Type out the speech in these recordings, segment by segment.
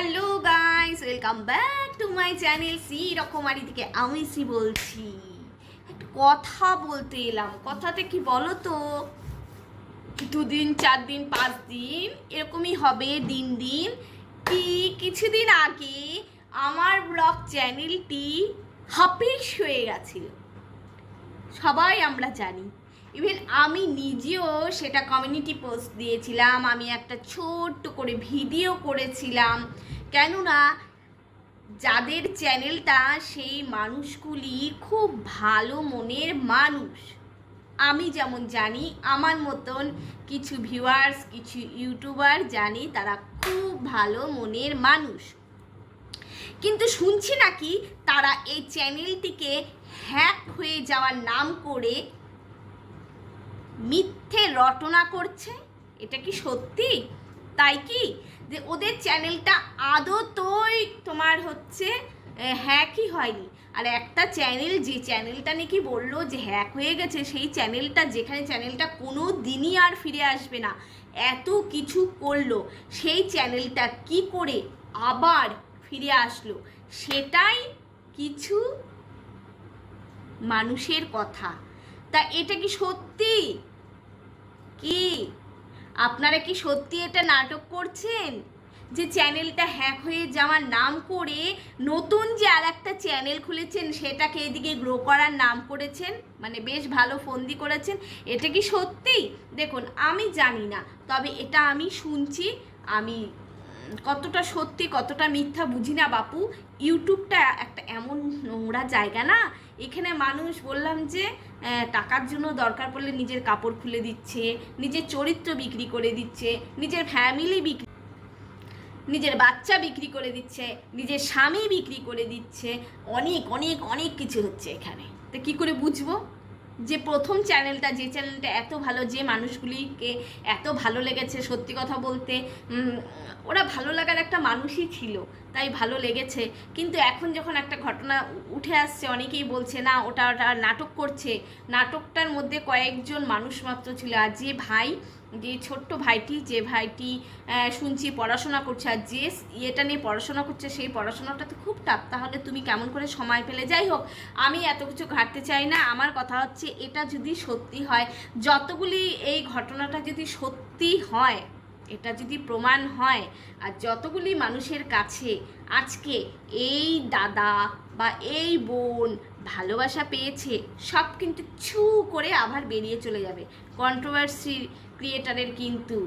Hello guys welcome back to my channel C রকমারি থেকে আমি সি বলছি। কথা বলতে এলাম। কথাতে কি বলো তো দুদিন চার দিন পাঁচ দিন এরকমই হবে দিন দিন। কি, কিছুদিন আগে আমার ব্লগ চ্যানেলটি হাফিস হয়ে গেছিল। সবাই আমরা জানি। ইভেন আমি নিজেও সেটা কমিউনিটি পোস্ট দিয়েছিলাম, আমি একটা ছোট্ট করে ভিডিও করেছিলাম। কেননা যাদের চ্যানেলটা সেই মানুষগুলি খুব ভালো মনের মানুষ। আমি যেমন জানি, আমার মতন কিছু ভিউয়ার্স কিছু ইউটিউবার জানি, তারা খুব ভালো মনের মানুষ। কিন্তু শুনছি নাকি তারা এই চ্যানেলটিকে হ্যাক হয়ে যাওয়ার নাম করে মিথ্যে রটনা করছে? এটা কি সত্যি? তাই কি? যে ওদের চ্যানেলটা আদতই তোমার হচ্ছে হ্যাকই হয়নি। আর একটা চ্যানেল, যে চ্যানেলটা নাকি বলল যে হ্যাক হয়ে গেছে, সেই চ্যানেলটা, যেখানে চ্যানেলটা কোনো দিনই আর ফিরে আসবে না। এত কিছু করল। সেই চ্যানেলটা কি করে আবার ফিরে আসলো? সেটাই কিছু মানুষের কথা। তা এটা কি সত্যি? কি? আপনারা কি সত্যি এটা নাটক করছেন? যে চ্যানেলটা হ্যাক হয়ে যাওয়ার নাম করে নতুন যে আর একটা চ্যানেল খুলেছেন, সেটাকে এদিকে গ্রো করার নাম করেছেন? মানে বেশ ভালো ফন্দি করেছেন। এটা কি সত্যি? দেখুন, আমি জানি না, তবে এটা আমি শুনছি, আমি কতটা সত্যি, কতটা মিথ্যা বুঝি না বাপু। ইউটিউবটা একটা এমন নোংরা জায়গা না? এখানে মানুষ বললাম যে টাকার জন্য দরকার পড়লে নিজের কাপড় খুলে দিচ্ছে, নিজের চরিত্র বিক্রি করে দিচ্ছে, নিজের ফ্যামিলি বিক্রি নিজের বাচ্চা বিক্রি করে দিচ্ছে, নিজের স্বামী বিক্রি করে দিচ্ছে। অনেক অনেক অনেক কিছু হচ্ছে এখানে। তো কি করে বুঝব? যে প্রথম চ্যানেলটা, যে চ্যানেলটা এত ভালো, যে মানুষগুলিকে এত ভালো লেগেছে সত্যি কথা বলতে ওরা ভালো লাগার একটা মানুষই ছিল, তাই ভালো লেগেছে। কিন্তু এখন যখন একটা ঘটনা উঠে আসছে, অনেকেই বলছে, না, ওটা ওটা নাটক করছে। নাটকটার মধ্যে কয়েকজন মানুষ মাত্র ছিল, আর যে ভাই যে ছোট্ট ভাইটি, যে ভাইটি শুনছি পড়াশোনা করছে আর যে ইয়েটা নিয়ে পড়াশোনা করছে, সেই পড়াশোনাটা তো খুব টাফ তাহলে তুমি কেমন করে সময় পেলে? যাই হোক, আমি এত কিছু ঘাটতে চাই না। আমার কথা হচ্ছে, এটা যদি সত্যি হয়, যতগুলি এই ঘটনাটা যদি সত্যি হয়, এটা যদি প্রমাণ হয়, আর যতগুলি মানুষের কাছে আজকে এই দাদা বা এই বোন ভালোবাসা পেয়েছে, সব কিন্তু ছু করে আবার বেরিয়ে চলে যাবে। কন্ট্রোভার্সি ক্রিয়েটারের কিন্তু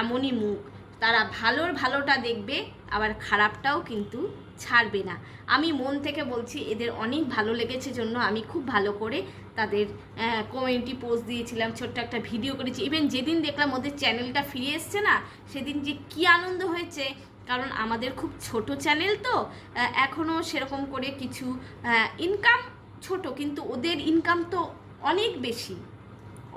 এমনই মুখ। তারা ভালোর ভালোটা দেখবে, আবার খারাপটাও কিন্তু ছাড়বে না। আমি মন থেকে বলছি, এদের অনেক ভালো লেগেছে জন্য আমি খুব ভালো করে তাদের কমেন্টি পোস্ট দিয়েছিলাম, ছোট্ট একটা ভিডিও করেছি। ইভেন যেদিন দেখলাম ওদের চ্যানেলটা ফিরে এসছে না, সেদিন যে কী আনন্দ হয়েছে। কারণ আমাদের খুব ছোট চ্যানেল তো এখনও সেরকম করে কিছু ইনকাম ছোট, কিন্তু ওদের ইনকাম তো অনেক বেশি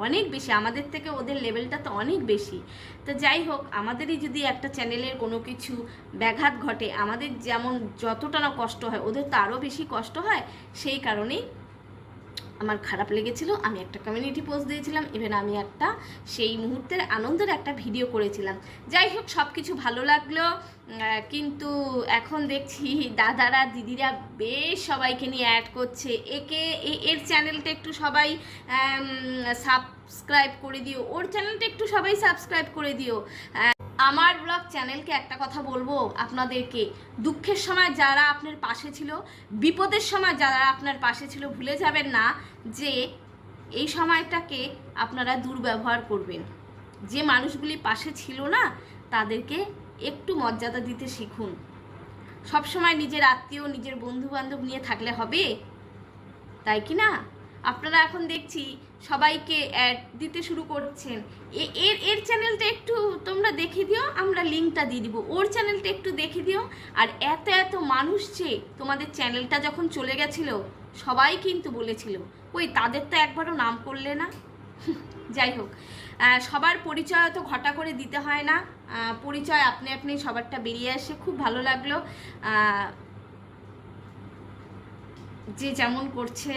অনেক বেশি, আমাদের থেকে ওদের লেভেলটা তো অনেক বেশি। তো যাই হোক, আমাদেরই যদি একটা চ্যানেলের কোনো কিছু ব্যাঘাত ঘটে, আমাদের যেমন যতটা না কষ্ট হয়, ওদের তো আরও বেশি কষ্ট হয়, সেই কারণেই আমার খারাপ লেগেছিল, আমি একটা কমিউনিটি পোস্ট দিয়েছিলাম ইভেন আমি একটা সেই মুহূর্তের আনন্দের একটা ভিডিও করেছিলাম। যাই হোক সব কিছু ভালো লাগল কিন্তু এখন দেখছি দাদারা, দিদিরা বেশ সবাইকে নিয়ে অ্যাড করছে। একে এর চ্যানেলটা একটু সবাই সাবস্ক্রাইব করে দিও। ওর চ্যানেলটা একটু সবাই সাবস্ক্রাইব করে দিও। আমার ব্লগ চ্যানেলকে একটা কথা বলব আপনাদেরকে। দুঃখের সময় যারা আপনার পাশে ছিল, বিপদের সময় যারা আপনার পাশে ছিল, ভুলে যাবেন না যে এই সময়টাকে আপনারা দুর্ব্যবহার করবেন। যে মানুষগুলি পাশে ছিল না, তাদেরকে একটু মর্যাদা দিতে শিখুন। সবসময় নিজের আত্মীয়, নিজের বন্ধু বান্ধব নিয়ে থাকলে হবে? তাই কি না? আপনারা এখন দেখছি সবাইকে অ্যাড দিতে শুরু করছেন। এর এর চ্যানেলটা একটু তোমরা দেখে দিও, আমরা লিঙ্কটা দিয়ে দিব। ওর চ্যানেলটা একটু দেখে দিও। আর এত এত মানুষ যে তোমাদের চ্যানেলটা যখন চলে গেছিল, সবাই কিন্তু বলেছিল, ওই তাদের তো একবারও নাম করলে না? যাই হোক সবার পরিচয় তো ঘটা করে দিতে হয় না। পরিচয় আপনি আপনি সবারটা বেরিয়ে আসে। খুব ভালো লাগল। যে যেমন করছে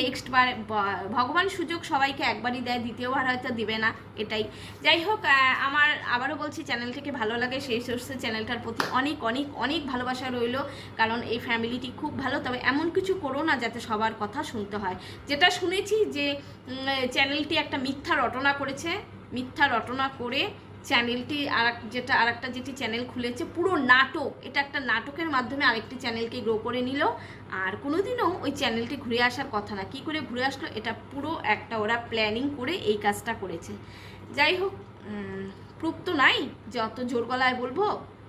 নেক্সট বার ভগবান সুযোগ সবাইকে একবারই দেয়, দ্বিতীয়বার হয়তো দিবে না, এটাই। যাই হোক আমার আবারও বলছি চ্যানেলটিকে ভালো লাগে, সেই সোর্সে চ্যানেলটার প্রতি অনেক অনেক অনেক ভালোবাসা রইল, কারণ এই ফ্যামিলিটি খুব ভালো। তবে এমন কিছু করো না, যাতে সবার কথা শুনতে হয়। যেটা শুনেছি যে চ্যানেলটি একটা মিথ্যা রটনা করেছে, মিথ্যা রটনা করে চ্যানেলটি আর যেটা আর একটা যেটি চ্যানেল খুলেছে, পুরো নাটক। এটা একটা নাটকের মাধ্যমে আরেকটি চ্যানেলকে গ্রো করে নিল। আর কোনোদিনও ওই চ্যানেলটি ঘুরে আসার কথা না। কি করে ঘুরে আসলো, এটা পুরো একটা ওরা প্ল্যানিং করে এই কাজটা করেছে। যাই হোক প্রুফ তো নাই। যত জোর গলায় বলব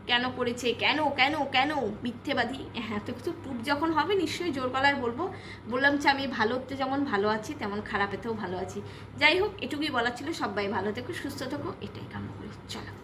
কেন করেছে, কেন কেন কেন? মিথ্যেবাদী। হ্যাঁ তো কিছু প্রুফ যখন হবে, নিশ্চয়ই জোর গলায় বলব। বললাম যে আমি ভালোতে যেমন ভালো আছি, তেমন খারাপেতেও ভালো আছি। যাই হোক, এটুকুই বলার ছিল। সবাই ভালো থেকো, সুস্থ থেকো। এটাই কামনা করি। চলো।